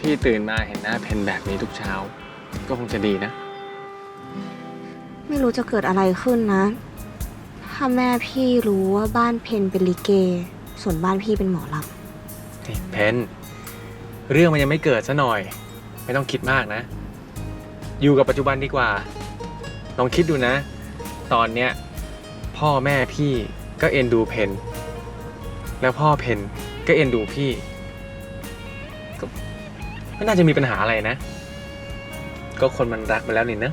พี่ตื่นมาเห็นหน้าเพนแบบนี้ทุกเช้า ก็คงจะดีนะ ไม่รู้จะเกิดอะไรขึ้นนะ ถ้าแม่พี่รู้ว่าบ้านเพนเป็นลิเก ส่วนบ้านพี่เป็นหมอลนี่เพนเรื่องมันยังไม่เกิดซะหน่อย ไม่ต้องคิดมากนะ อยู่กับปัจจุบันดีกว่า ลองคิดดูนะ ตอนเนี้ยพ่อแม่พี่ก็เอ็นดูเพนแล้วพ่อเพนก็เอ็นดูพี่ก็ ไม่น่าจะมีปัญหาอะไรนะ ก็คนมันรักมาแล้วนี่นะ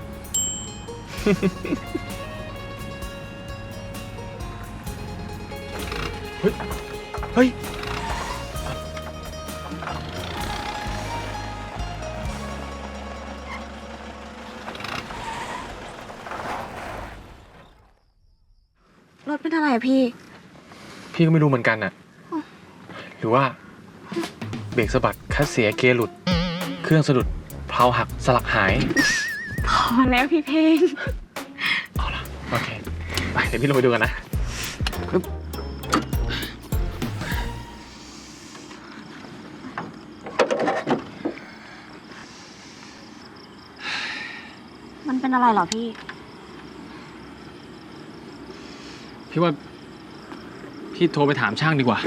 เฮ้ย เฮ้ยำรถเป็นอะไรอะพี่ พี่ก็ไม่รู้เหมือนกันน่ะ หรือว่า เบรกสะบัดคัสเสียเกียร์หลุด เครื่องสะดุดเพลาหักสลักหาย พอแล้วพี่เพนเอาล่ะโอเค ไปเดี๋ยวพี่ลงไปดูกันนะปึ๊บมันเป็นอะไรเหรอพี่ พี่ว่า พี่โทรไปถามช่างดีกว่า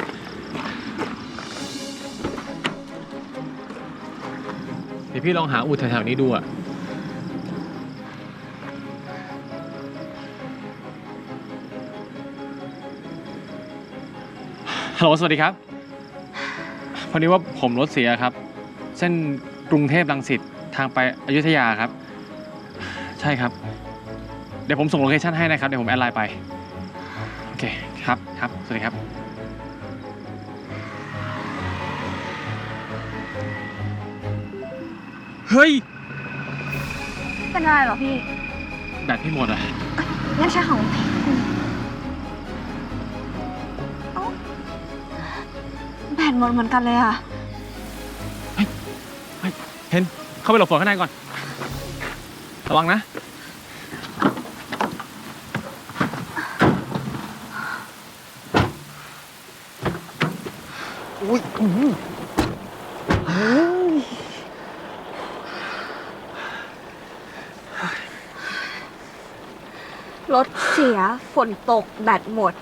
ดี๋ยวพี่ลองหาอู่แถวๆนี้ดูอะฮัลโหลสวัสดีครับ พอดีว่าผมรถเสียครับ เส้นกรุงเทพรังสิตทางไปอยุธยาครับ ใช่ครับ เดี๋ยวผมส่งโลเคชั่นให้นะครับ เดี๋ยวผมแอดไลน์ไป โอเค ครับครับ สวัสดีครับ เฮ้ย เป็นอะไรเหรอพี่ แบตพี่หมดอะ งั้นใช่ของคุณเอ้าแบตหมดเหมือนกันเลยอะเห็น เข้าไปหลบฝนข้างในก่อน ระวังนะ อุ้ยอื้อหือ รถเสียฝนตกแบตหมด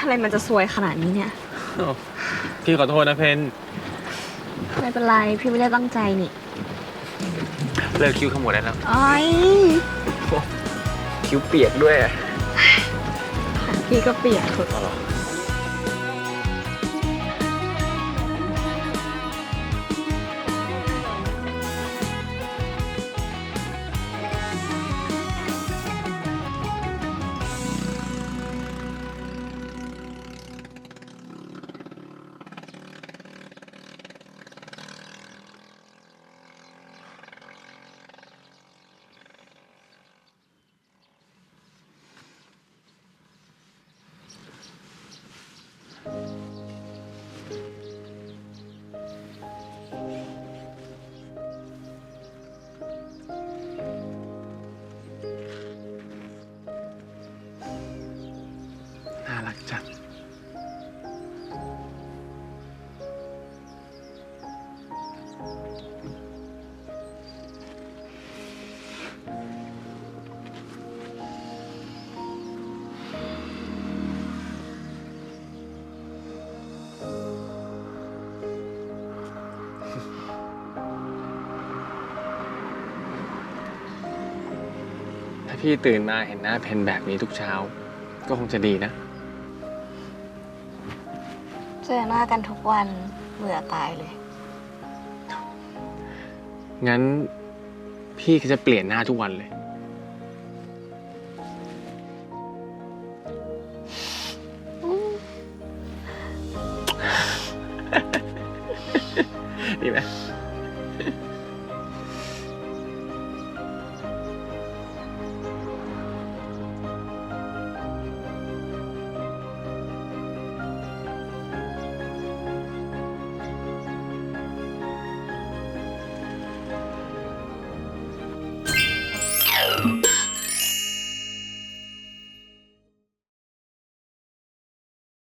อะไรมันจะซวยขนาดนี้เนี่ย พี่ขอโทษนะเพนไม่เป็นไรพี่ไม่ได้ตั้งใจนี่เลิกคิ้วขมวดได้แล้วไอ้ยคิ้วเปียกด้วยพี่ก็เปียกเถอะ พี่ตื่นมาเห็นหน้าเพนแบบนี้ทุกเช้า ก็คงจะดีนะ เจอหน้ากันทุกวันเบื่อตายเลย งั้นพี่ก็จะเปลี่ยนหน้าทุกวันเลย Yeah.